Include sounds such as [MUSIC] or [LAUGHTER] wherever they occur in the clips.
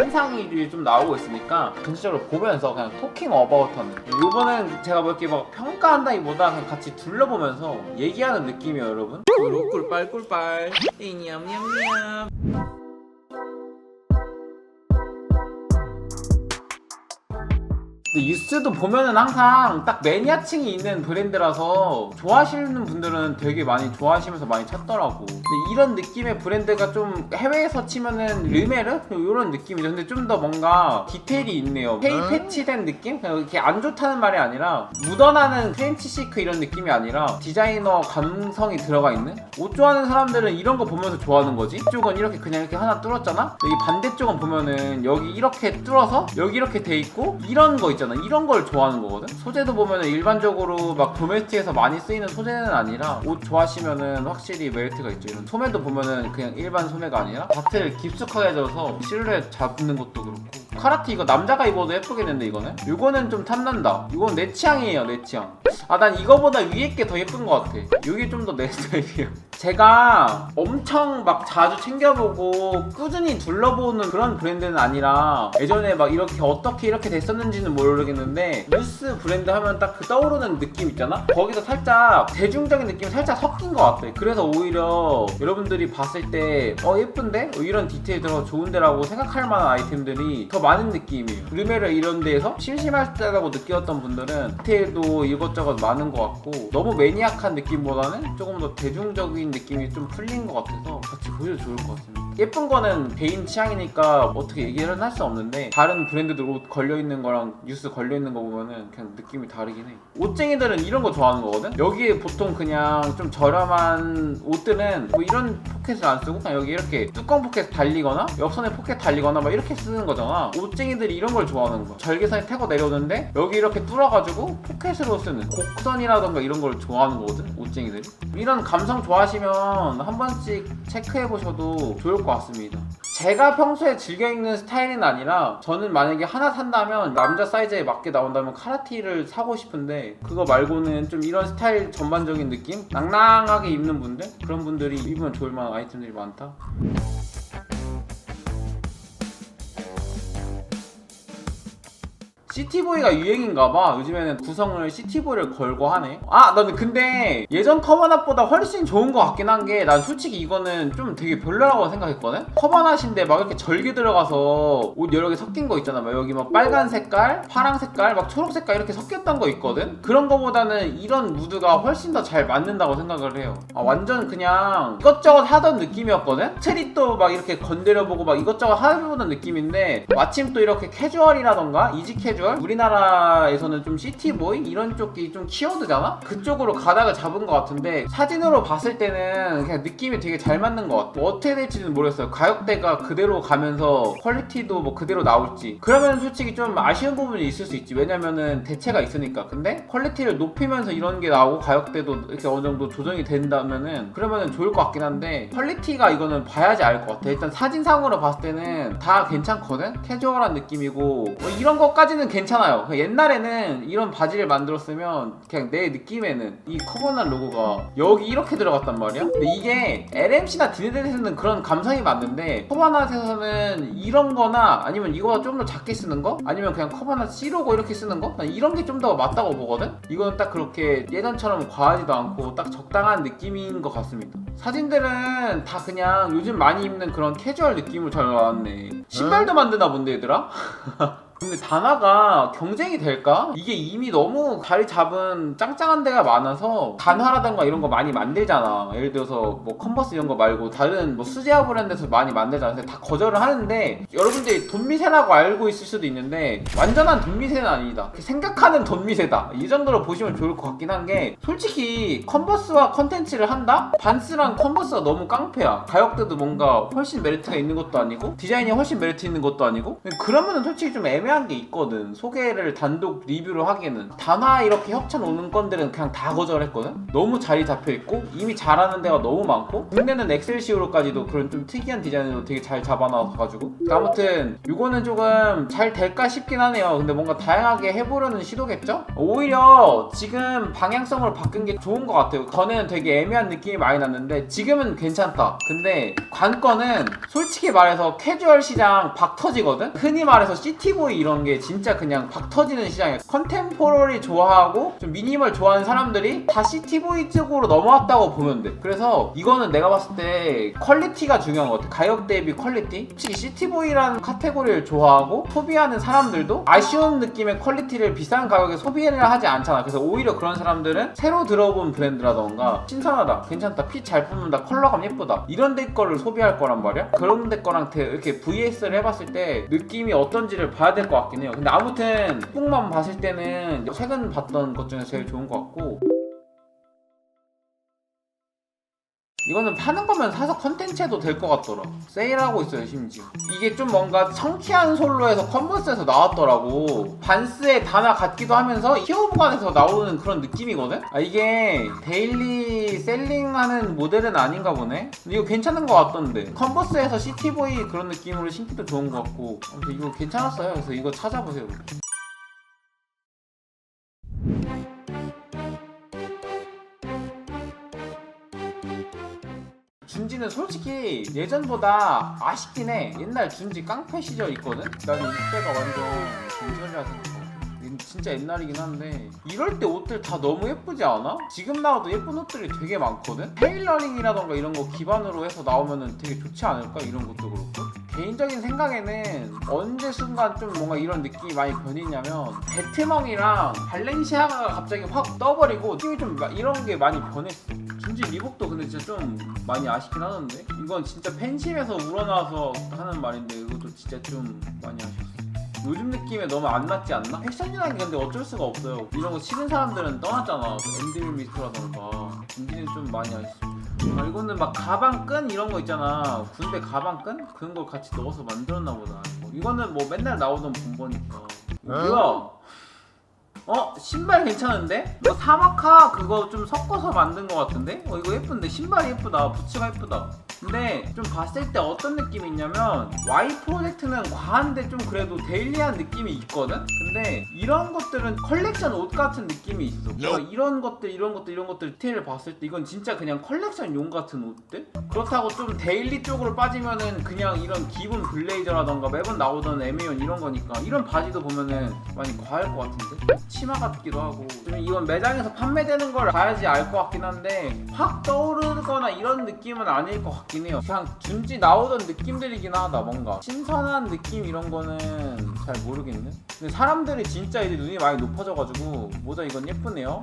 신상이 좀 나오고 있으니까 전체적으로 보면서 그냥 토킹 어바웃한 이번엔 제가 뭐 이렇게 막 평가한다기보다 그냥 같이 둘러보면서 얘기하는 느낌이에요 여러분. 꿀꿀빨 꿀빨. 냠냠냠 근데 유스도 보면은 항상 딱 매니아층이 있는 브랜드라서 좋아하시는 분들은 되게 많이 좋아하시면서 많이 찾더라고. 근데 이런 느낌의 브랜드가 좀 해외에서 치면은 르메르 이런 느낌이죠. 근데 좀 더 뭔가 디테일이 있네요. 페이 패치된 느낌? 그냥 이렇게 안 좋다는 말이 아니라 묻어나는 프렌치 시크 이런 느낌이 아니라 디자이너 감성이 들어가 있는? 옷 좋아하는 사람들은 이런 거 보면서 좋아하는 거지. 이쪽은 이렇게 그냥 이렇게 하나 뚫었잖아. 여기 반대쪽은 보면은 여기 이렇게 뚫어서 여기 이렇게 돼 있고 이런 거 있잖아. 이런 걸 좋아하는 거거든. 소재도 보면은 일반적으로 막 도메스틱에서 많이 쓰이는 소재는 아니라 옷 좋아하시면은 확실히 메리트가 있죠. 이런 소매도 보면은 그냥 일반 소매가 아니라 바트를 깊숙하게 해줘서 실루엣 잡는 것도 그렇고. 카라티 이거 남자가 입어도 예쁘겠는데 이거는? 이거는 좀 탐난다. 이건 내 취향이에요, 내 취향. 아, 난 이거보다 위에 게 더 예쁜 것 같아. 이게 좀 더 내 [LAUGHS] 스타일이에요. 제가 엄청 막 자주 챙겨보고 꾸준히 둘러보는 그런 브랜드는 아니라 예전에 막 이렇게 어떻게 이렇게 됐었는지는 모르겠는데 뉴스 브랜드 하면 딱 그 떠오르는 느낌 있잖아? 거기서 살짝 대중적인 느낌이 살짝 섞인 것 같아. 그래서 오히려 여러분들이 봤을 때 어 예쁜데? 어, 이런 디테일 들어 좋은데라고 생각할 만한 아이템들이 더 많은 느낌이에요. 르메르 이런 데에서 심심할 때라고 느꼈던 분들은 디테일도 이것저것 많은 것 같고 너무 매니악한 느낌보다는 조금 더 대중적인 느낌이 좀 풀린 것 같아서 같이 보셔도 좋을 것 같습니다. 예쁜 거는 개인 취향이니까 어떻게 얘기를 할 수 없는데 다른 브랜드들 옷 걸려있는 거랑 뉴스 걸려있는 거 보면은 그냥 느낌이 다르긴 해. 옷쟁이들은 이런 거 좋아하는 거거든? 여기에 보통 그냥 좀 저렴한 옷들은 뭐 이런 포켓을 안 쓰고 그냥 여기 이렇게 뚜껑 포켓 달리거나 옆선에 포켓 달리거나 막 이렇게 쓰는 거잖아. 옷쟁이들이 이런 걸 좋아하는 거야. 절개선이 타고 내려오는데 여기 이렇게 뚫어가지고 포켓으로 쓰는 곡선이라던가 이런 걸 좋아하는 거거든. 옷쟁이들이. 이런 감성 좋아하시면 한 번씩 체크해 보셔도 좋을 것 같습니다. 제가 평소에 즐겨 입는 스타일은 아니라 저는 만약에 하나 산다면 남자 사이즈에 맞게 나온다면 카라티를 사고 싶은데 그거 말고는 좀 이런 스타일 전반적인 느낌? 낭낭하게 입는 분들? 그런 분들이 입으면 좋을 만한 아이템들이 많다. 시티보이가 유행인가봐. 요즘에는 구성을 시티보이를 걸고 하네. 아, 나는 근데 예전 커버낫보다 훨씬 좋은 것 같긴 한 게 난 솔직히 이거는 좀 되게 별로라고 생각했거든? 커버낫인데 막 이렇게 절개 들어가서 옷 여러 개 섞인 거 있잖아. 막 여기 막 빨간 색깔, 파랑 색깔, 막 초록 색깔 이렇게 섞였던 거 있거든? 그런 거보다는 이런 무드가 훨씬 더 잘 맞는다고 생각을 해요. 아, 완전 그냥 이것저것 하던 느낌이었거든? 트릿도 막 이렇게 건드려보고 막 이것저것 하는 느낌인데 마침 또 이렇게 캐주얼이라던가 이지 캐주얼 우리나라에서는 좀 시티보이 이런 쪽이 좀 키워드잖아? 그쪽으로 가닥을 잡은 것 같은데 사진으로 봤을 때는 그냥 느낌이 되게 잘 맞는 것 같아. 뭐 어떻게 될지는 모르겠어요. 가격대가 그대로 가면서 퀄리티도 뭐 그대로 나올지. 그러면 솔직히 좀 아쉬운 부분이 있을 수 있지. 왜냐면은 대체가 있으니까. 근데 퀄리티를 높이면서 이런 게 나오고 가격대도 이렇게 어느 정도 조정이 된다면은 그러면은 좋을 것 같긴 한데 퀄리티가 이거는 봐야지 알 것 같아. 일단 사진상으로 봤을 때는 다 괜찮거든? 캐주얼한 느낌이고 뭐 이런 것까지는 괜찮아요. 그냥 옛날에는 이런 바지를 만들었으면 그냥 내 느낌에는 이 커버난 로고가 여기 이렇게 들어갔단 말이야? 근데 이게 LMC나 디네드에서는 그런 감성이 맞는데 커버낫에서는 이런 거나 아니면 이거보다 좀 더 작게 쓰는 거? 아니면 그냥 커버낫 C 로고 이렇게 쓰는 거? 난 이런 게 좀 더 맞다고 보거든? 이거는 딱 그렇게 예전처럼 과하지도 않고 딱 적당한 느낌인 것 같습니다. 사진들은 다 그냥 요즘 많이 입는 그런 캐주얼 느낌으로 잘 나왔네. 신발도 만드나 본데 얘들아? [LAUGHS] 근데 단화가 경쟁이 될까? 이게 이미 너무 자리 잡은 짱짱한 데가 많아서 단화라던가 이런 거 많이 만들잖아. 예를 들어서 뭐 컨버스 이런 거 말고 다른 뭐 수제화 브랜드에서 많이 만들잖아. 근데 다 거절을 하는데 여러분들이 돈 미세라고 알고 있을 수도 있는데 완전한 돈 미세는 아니다. 생각하는 돈 미세다. 이 정도로 보시면 좋을 것 같긴 한 게 솔직히 컨버스와 컨텐츠를 한다? 반스랑 컨버스가 너무 깡패야. 가격대도 뭔가 훨씬 메리트가 있는 것도 아니고 디자인이 훨씬 메리트 있는 것도 아니고 그러면은 솔직히 좀 애매 애매한 게 있거든. 소개를 단독 리뷰로 하기에는. 단화 이렇게 협찬 오는 건들은 그냥 다 거절했거든. 너무 자리 잡혀있고 이미 잘하는 데가 너무 많고 국내는 엑셀시오로까지도 그런 좀 특이한 디자인으로 되게 잘 잡아놔가지고. 아무튼 이거는 조금 잘 될까 싶긴 하네요. 근데 뭔가 다양하게 해보려는 시도겠죠? 오히려 지금 방향성을 바꾼 게 좋은 것 같아요. 전에는 되게 애매한 느낌이 많이 났는데 지금은 괜찮다. 근데 관건은 솔직히 말해서 캐주얼 시장 박 터지거든? 흔히 말해서 시티보이 이런 게 진짜 그냥 박 터지는 시장이야 컨템포러리 좋아하고 좀 미니멀 좋아하는 사람들이 다 시티보이 쪽으로 넘어왔다고 보면 돼. 그래서 이거는 내가 봤을 때 퀄리티가 중요한 것 같아. 가격 대비 퀄리티. 솔직히 시티보이라는 카테고리를 좋아하고 소비하는 사람들도 아쉬운 느낌의 퀄리티를 비싼 가격에 소비를 하지 않잖아. 그래서 오히려 그런 사람들은 새로 들어본 브랜드라던가 신선하다 괜찮다 핏 잘 뽑는다 컬러감 예쁘다 이런 데 거를 소비할 거란 말이야? 그런 데 거랑 대- 이렇게 VS를 해봤을 때 느낌이 어떤지를 봐야 될것 같긴 해요. 근데 아무튼 뽕만 봤을 때는 최근 봤던 것 중에 제일 좋은 것 같고 이거는 파는 거면 사서 컨텐츠해도 될 것 같더라. 세일하고 있어요, 심지어. 이게 좀 뭔가 청키한 솔로에서 컨버스에서 나왔더라고. 반스의 단화 같기도 하면서 히어부간에서 나오는 그런 느낌이거든? 아, 이게 데일리 셀링하는 모델은 아닌가 보네? 이거 괜찮은 것 같던데. 컨버스에서 시티보이 그런 느낌으로 신기도 좋은 것 같고. 아무튼 이거 괜찮았어요. 그래서 이거 찾아보세요. 준지는 솔직히 예전보다 아쉽긴 해. 옛날 준지 깡패 시절 있거든? 나는 이때가 완전 준지라 생각해. 진짜 옛날이긴 한데 이럴 때 옷들 다 너무 예쁘지 않아? 지금 나와도 예쁜 옷들이 되게 많거든? 테일러링이라던가 이런 거 기반으로 해서 나오면은 되게 좋지 않을까? 이런 것도 그렇고 개인적인 생각에는 언제 순간 좀 뭔가 이런 느낌이 많이 변했냐면 베트멍이랑 발렌시아가가 갑자기 확 떠버리고 느낌이 좀 마- 이런 게 많이 변했어 준지 리복도 근데 진짜 좀 많이 아쉽긴 하던데? 이건 진짜 팬심에서 우러나와서 하는 말인데 이것도 진짜 좀 많이 아쉬웠어 요즘 느낌에 너무 안 맞지 않나? 패션이라는 게 근데 어쩔 수가 없어요. 이런 거 싫은 사람들은 떠났잖아. 엔드밀 미스트라던가. 준지는 좀 많이 아쉽어 아, 이거는 막 가방 끈 이런 거 있잖아. 군대 가방 끈? 그런 걸 같이 넣어서 만들었나 보다. 뭐 이거는 뭐 맨날 나오던 본보니까. 뭐야 어? 신발 괜찮은데? 이거 사마카 그거 좀 섞어서 만든 것 같은데? 어 이거 예쁜데 신발이 예쁘다 부츠가 예쁘다 근데 좀 봤을 때 어떤 느낌이 있냐면 Y 프로젝트는 과한데 좀 그래도 데일리한 느낌이 있거든? 근데 이런 것들은 컬렉션 옷 같은 느낌이 있어 그러니까 이런 것들 이런 것들 이런 것들 디테일을 봤을 때 이건 진짜 그냥 컬렉션 용 같은 옷들? 그렇다고 좀 데일리 쪽으로 빠지면은 그냥 이런 기본 블레이저라던가 매번 나오던 에미온 이런 거니까 이런 바지도 보면은 많이 과할 것 같은데? 치마 같기도 하고 좀 이건 매장에서 판매되는 걸 봐야지 알 것 같긴 한데 확 떠오르거나 이런 느낌은 아닐 것 같긴 해요. 그냥 준지 나오던 느낌들이긴 하다 뭔가. 신선한 느낌 이런 거는 잘 모르겠네. 근데 사람들이 진짜 이제 눈이 많이 높아져가지고 모자 이건 예쁘네요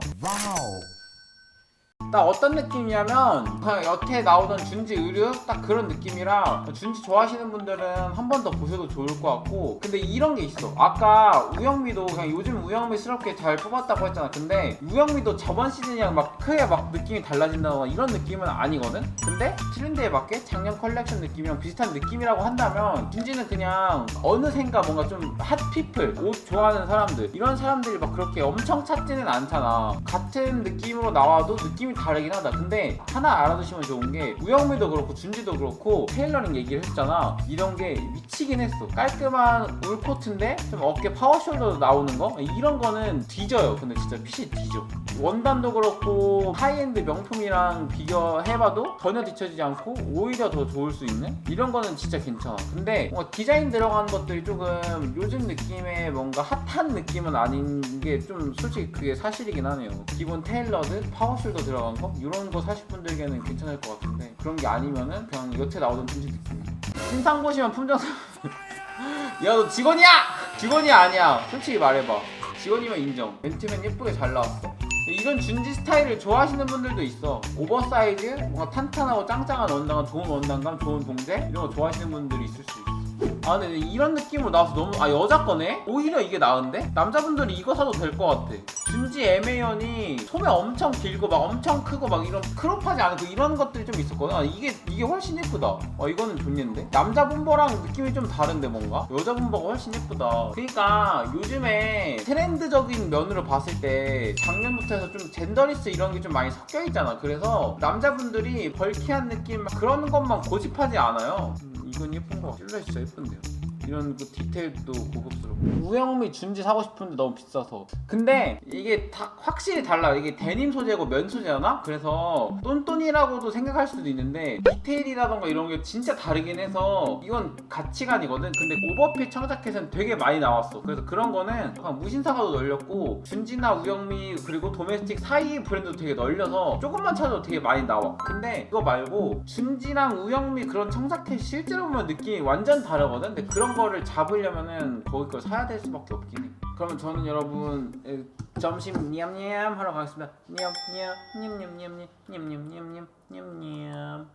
딱 어떤 느낌이냐면 그냥 여태 나오던 준지 의류? 딱 그런 느낌이라 준지 좋아하시는 분들은 한 번 더 보셔도 좋을 것 같고 근데 이런 게 있어. 아까 우영미도 그냥 요즘 우영미스럽게 잘 뽑았다고 했잖아. 근데 우영미도 저번 시즌이랑 막 크게 막 느낌이 달라진다거나 이런 느낌은 아니거든? 근데 트렌드에 맞게 작년 컬렉션 느낌이랑 비슷한 느낌이라고 한다면 준지는 그냥 어느샌가 뭔가 좀 핫피플 옷 좋아하는 사람들 이런 사람들이 막 그렇게 엄청 찾지는 않잖아. 같은 느낌으로 나와도 느낌이 다 르긴 하다. 근데 하나 알아두시면 좋은 게 우영미도 그렇고 준지도 그렇고 테일러링 얘기를 했잖아. 이런 게 미치긴 했어. 깔끔한 울코트인데 좀 어깨 파워숄더 나오는 거? 이런 거는 뒤져요. 근데 진짜 핏이 뒤져. 원단도 그렇고 하이엔드 명품이랑 비교해봐도 전혀 뒤처지지 않고 오히려 더 좋을 수 있는? 이런 거는 진짜 괜찮아. 근데 디자인 들어간 것들이 조금 요즘 느낌의 뭔가 핫한 느낌은 아닌 게 좀 솔직히 그게 사실이긴 하네요. 기본 테일러드 파워숄더 들어간 거? 이런 거 사실 분들에게는 괜찮을 것 같은데 그런 게 아니면은 그냥 여태 나오던 품질 느낌 신상 보시면 품절 야너 직원이야! 직원이 아니야. 솔직히 말해봐. 직원이면 인정. 멘트면 예쁘게 잘 나왔어. 이런 준지 스타일을 좋아하시는 분들도 있어. 오버사이즈 뭔가 탄탄하고 짱짱한 원단감 좋은 원단감 좋은 동작 이런 거 좋아하시는 분들이 있을 수 있어 아 근데 이런 느낌으로 나와서 너무 아 여자 거네? 오히려 이게 나은데? 남자분들이 이거 사도 될 것 같아 준지 에메연이 소매 엄청 길고 막 엄청 크고 막 이런 크롭하지 않고 이런 것들이 좀 있었거든. 아, 이게 이게 훨씬 예쁘다. 어 이거는 좋겠는데? 남자 분버랑 느낌이 좀 다른데 뭔가? 여자 분버가 훨씬 예쁘다. 그러니까 요즘에 트렌드적인 면으로 봤을 때 작년부터 해서 좀 젠더리스 이런 게 좀 많이 섞여 있잖아. 그래서 남자분들이 벌키한 느낌 막 그런 것만 고집하지 않아요. 음, 이건 예쁜 거. 실루엣 진짜 예쁜데요. 이런 그 디테일도 고급스럽고. 우영미 준지 사고 싶은데 너무 비싸서. 근데 이게 다 확실히 달라 이게 데님 소재고 면 소재잖아 그래서 똔똔이라고도 생각할 수도 있는데 디테일이라던가 이런 게 진짜 다르긴 해서 이건 가치관이거든. 근데 오버핏 청자켓은 되게 많이 나왔어. 그래서 그런 거는 그냥 무신사가도 널렸고 준지나 우영미 그리고 도메스틱 사이 브랜드도 되게 널려서 조금만 찾아도 되게 많이 나와. 근데 그거 말고 준지랑 우영미 그런 청자켓 실제로 보면 느낌이 완전 다르거든. 근데 그런 거를 잡으려면은 거기 걸 사야 될 수밖에 없긴 해. 그러면 저는 여러분 에, 점심 냠냠 하러 가겠습니다. 냠냠 냠냠냠냠 냠냠냠냠 냠냠